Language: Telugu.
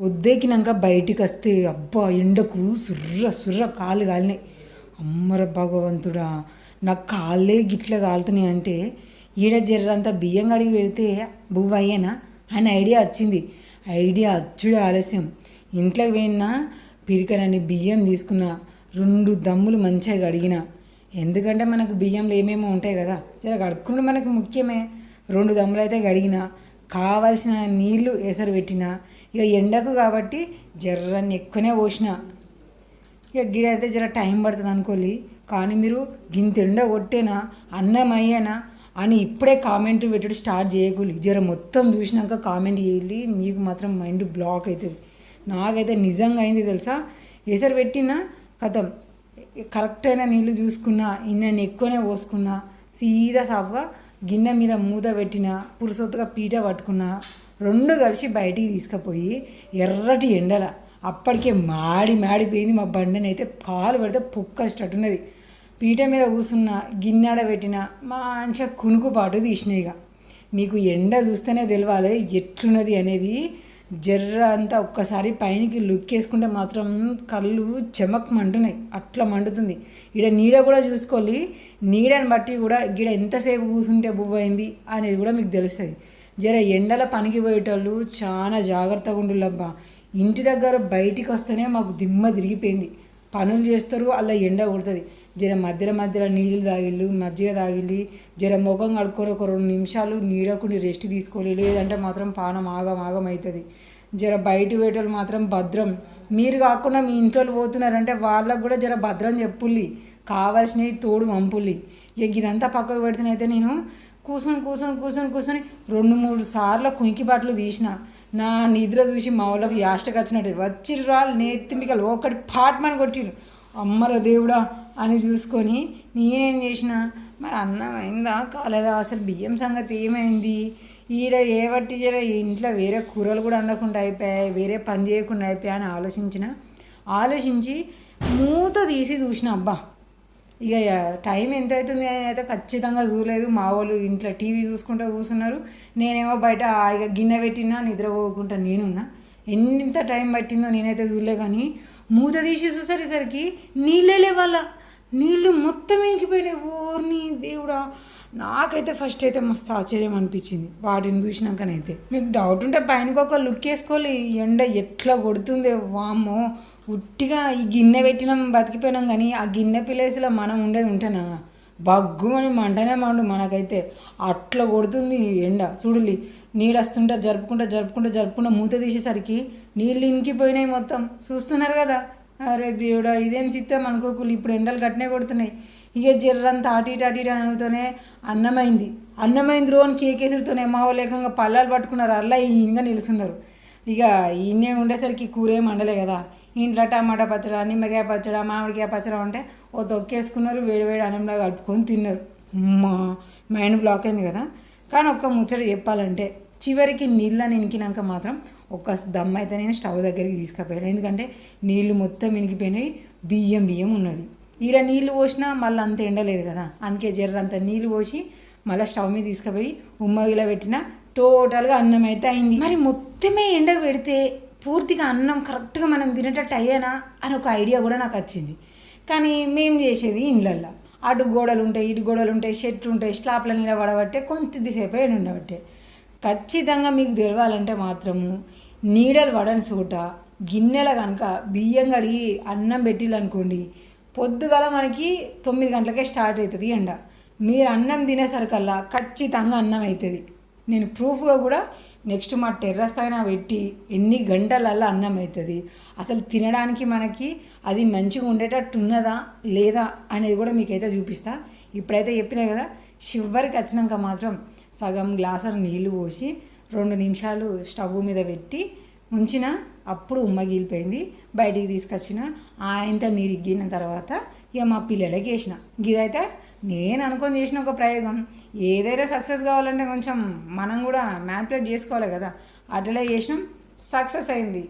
పొద్దెక్కినాక బయటికి వస్తే అబ్బా ఎండకు సుర్ర సుర్ర కాలు కాలినాయి. అమ్మర భగవంతుడా నాకు కాళ్ళే గిట్ల కాలుతున్నాయి అంటే ఈడ జర్రంత బియ్యం కడిగి పెడితే బువ్వయ్యేనా? అని ఐడియా వచ్చింది. ఐడియా అచ్చుడే ఆలస్యం. ఇంట్లోకి పోయినా పిరికరని బియ్యం తీసుకున్న రెండు దమ్ములు మంచిగా కడిగిన. ఎందుకంటే మనకు బియ్యంలో ఏమేమో ఉంటాయి కదా జర కడుక్కుంటే మనకు ముఖ్యమే. రెండు దమ్ములు అయితే కడిగిన కావలసిన నీళ్ళు ఎసరు పెట్టిన ఇక ఎండకు కాబట్టి జర్రని ఎక్కువనే పోసిన. ఇక గిడ అయితే జర టైం పడుతుంది అనుకోలి కానీ మీరు గింత ఎండ కొట్టేనా అన్నం అయ్యానా అని ఇప్పుడే కామెంట్ పెట్టడం స్టార్ట్ చేయకూలి జర మొత్తం చూసినాక కామెంట్ చేయాలి. మీకు మాత్రం మైండ్ బ్లాక్ అవుతుంది. నాకైతే నిజంగా అయింది తెలుసా? ఎసరు పెట్టిన కథం. కరెక్ట్ అయిన నీళ్ళు చూసుకున్నా ఇన్న ఎక్కువనే పోసుకున్నా సీదా సాఫ్గా గిన్నె మీద మూత పెట్టిన పులుసొత్తుగా పీట పట్టుకున్న రెండు కలిసి బయటికి తీసుకుపోయి ఎర్రటి ఎండల. అప్పటికే మాడి మాడిపోయింది మా బండిని అయితే కాలు పెడితే పొక్కష్టట్టున్నది పీట మీద కూసున్న గిన్నెడ పెట్టిన మంచిగా కునుకుపాటు తీసినాయి ఇక. మీకు ఎండ చూస్తేనే తెలవాలి ఎట్లున్నది అనేది జర్ర అంతా ఒక్కసారి పైనకి లుక్ వేసుకుంటే మాత్రం కళ్ళు చెమక్ మంటున్నాయి అట్లా మండుతుంది. ఈడ నీడ కూడా చూసుకోవాలి. నీడని బట్టి కూడా ఈడ ఎంతసేపు కూర్చుంటే బువ్వైంది అనేది కూడా మీకు తెలుస్తుంది. జర ఎండల పనికి పోయేటోళ్ళు చాలా జాగ్రత్తగా ఉండులబ్బా. ఇంటి దగ్గర బయటికి వస్తేనే మాకు దిమ్మ తిరిగిపోయింది. పనులు చేస్తారు అలా ఎండ కొడుతుంది. జర మధ్యలో మధ్యలో నీళ్ళు తాగిళ్ళు మజ్జిగ తాగిల్లి జర ముఖం కడుక్కొని ఒక రెండు నిమిషాలు నీడకుండా రెస్ట్ తీసుకోవాలి. లేదంటే మాత్రం పానం ఆగం ఆగం అవుతుంది జర బయట వేటోళ్ళు మాత్రం భద్రం. మీరు కాకుండా మీ ఇంట్లో పోతున్నారంటే వాళ్ళకు కూడా జర భద్రం చెప్పుల్లి. కావాల్సినవి తోడు వంపుల్లి ఇక ఇదంతా పక్కకు పెడితేనైతే నేను కూర్చొని కూర్చొని కూర్చొని కూర్చొని రెండు మూడు సార్లు కుంకి బట్టలు తీసిన. నా నిద్ర చూసి మా వాళ్ళకి యాస్టకి వచ్చినట్టు. వచ్చి రాళ్ళు నెత్తిమికలు ఒకటి పాట్మని కొట్టిరు అమ్మర దేవుడా అని చూసుకొని నేనేం చేసిన? మరి అన్నం అయిందా కాలేదా? అసలు బియ్యం సంగతి ఏమైంది? ఈడ ఏ బట్టి ఇంట్లో వేరే కూరలు కూడా వండకుండా అయిపోయాయి వేరే పని చేయకుండా అయిపోయాయి అని ఆలోచించిన. ఆలోచించి మూత తీసి చూసిన అబ్బా! ఇక టైం ఎంత అవుతుంది అని అయితే ఖచ్చితంగా చూడలేదు. మా వాళ్ళు ఇంట్లో టీవీ చూసుకుంటూ కూర్చున్నారు. నేనేమో బయట ఇక గిన్నె పెట్టినా నిద్రపోకుండా నేనున్నా. ఎంత టైం పట్టిందో నేనైతే చూడలే కానీ మూత తీసి చూసేసరికి నీళ్ళే లేవాల నీళ్ళు మొత్తం ఇంకిపోయినాయి. ఓర్ని దేవుడా. నాకైతే ఫస్ట్ అయితే మస్తు ఆశ్చర్యం అనిపించింది. వాటిని చూసినాకనైతే. మీకు డౌట్ ఉంటే పైనకి ఒక లుక్ వేసుకోవాలి. ఎండ ఎట్లా కొడుతుంది వామ్మో. ఉట్టిగా ఈ గిన్నె పెట్టినాం బతికిపోయినాం కానీ ఆ గిన్నె ప్లేస్లో మనం ఉండేది ఉంటేనా? బగ్గుమని మంటనే మండు మనకైతే. అట్లా కొడుతుంది ఎండ. చూడులి నీళ్ళు వస్తుంటే జరుపుకుంటా జరుపుకుంటా జరుపుకుంటా మూత తీసేసరికి నీళ్ళు ఇంకిపోయినాయి మొత్తం. చూస్తున్నారు కదా. అరే దేవుడా ఇదేం సిద్ధం అనుకోకులు ఇప్పుడు ఎండలు గట్టినే కొడుతున్నాయి. ఇక జర్రంతా అటు ఇటు అటు ఇటు అనుతోనే అన్నమైంది. అన్నమైంది రోని కేకేసుడుతోనే మా వాళ్ళు ఏకంగా పల్లాలు పట్టుకున్నారు అలా ఈయనగా నిలుస్తున్నారు. ఇక ఈయనే ఉండేసరికి కూర ఏం వండలే కదా. ఇంట్లో టమాటా పచ్చడా నిమ్మకాయ పచ్చడా మామిడికాయ పచ్చడా అంటే ఓ తొక్కేసుకున్నారు వేడి వేడి అన్నంలో కలుపుకొని తిన్నారు. మా మైండ్ బ్లాక్ అయింది కదా. కానీ ఒక్క ముచ్చట చెప్పాలంటే చివరికి నీళ్ళని ఇనికినాక మాత్రం ఒక దమ్ అయితే నేను స్టవ్ దగ్గరికి తీసుకుపోయాను. ఎందుకంటే నీళ్ళు మొత్తం ఇనికిపోయినాయి బియ్యం బియ్యం ఉన్నది. ఈడ నీళ్ళు పోసినా మళ్ళీ అంత ఎండలేదు కదా. అందుకే జర్ర అంత నీళ్ళు పోసి మళ్ళీ స్టవ్ మీద తీసుకుపోయి ఉమ్మగిలో పెట్టిన టోటల్గా అన్నం అయితే అయింది. మరి మొత్తమే ఎండ పెడితే పూర్తిగా అన్నం కరెక్ట్గా మనం తినేటట్టు అయ్యానా అని ఒక ఐడియా కూడా నాకు వచ్చింది. కానీ మేము చేసేది ఇండ్లల్లో. అటు గోడలు ఉంటాయి ఇటు గోడలు ఉంటాయి చెట్లు ఉంటాయి స్లాప్ల నీడ పడబట్టే కొంతసేపు ఎండ ఉండబట్టే ఖచ్చితంగా మీకు తెలవాలంటే మాత్రము నీడలు పడని సూట గిన్నెల కనుక బియ్యం కడిగి అన్నం పెట్టిల్లనుకోండి పొద్దుగల మనకి తొమ్మిది గంటలకే స్టార్ట్ అవుతుంది ఎండ. మీరు అన్నం తినేసరికల్లా ఖచ్చితంగా అన్నం అవుతుంది. నేను ప్రూఫ్గా కూడా నెక్స్ట్ మా టెర్రస్ పైన పెట్టి ఎన్ని గంటలల్లా అన్నం అవుతుంది. అసలు తినడానికి మనకి అది మంచిగా ఉండేటట్టు ఉన్నదా లేదా అనేది కూడా మీకైతే చూపిస్తా. ఇప్పుడైతే చెప్పినా కదా చివరికి వచ్చినాక మాత్రం సగం గ్లాసర్ నీళ్ళు పోసి రెండు నిమిషాలు స్టవ్ మీద పెట్టి ఉంచిన అప్పుడు ఉమ్మగిలిపోయింది బయటికి తీసుకొచ్చిన ఆయనతో నీరిగ్గిన తర్వాత ఇక మా పిల్లలకి వేసిన. ఇదైతే నేను అనుకొని చేసిన ఒక ప్రయోగం. ఏదైనా సక్సెస్ కావాలంటే కొంచెం మనం కూడా మ్యాన్పులేట్ చేసుకోవాలి కదా. అట్లనే చేసినాం. సక్సెస్ అయింది.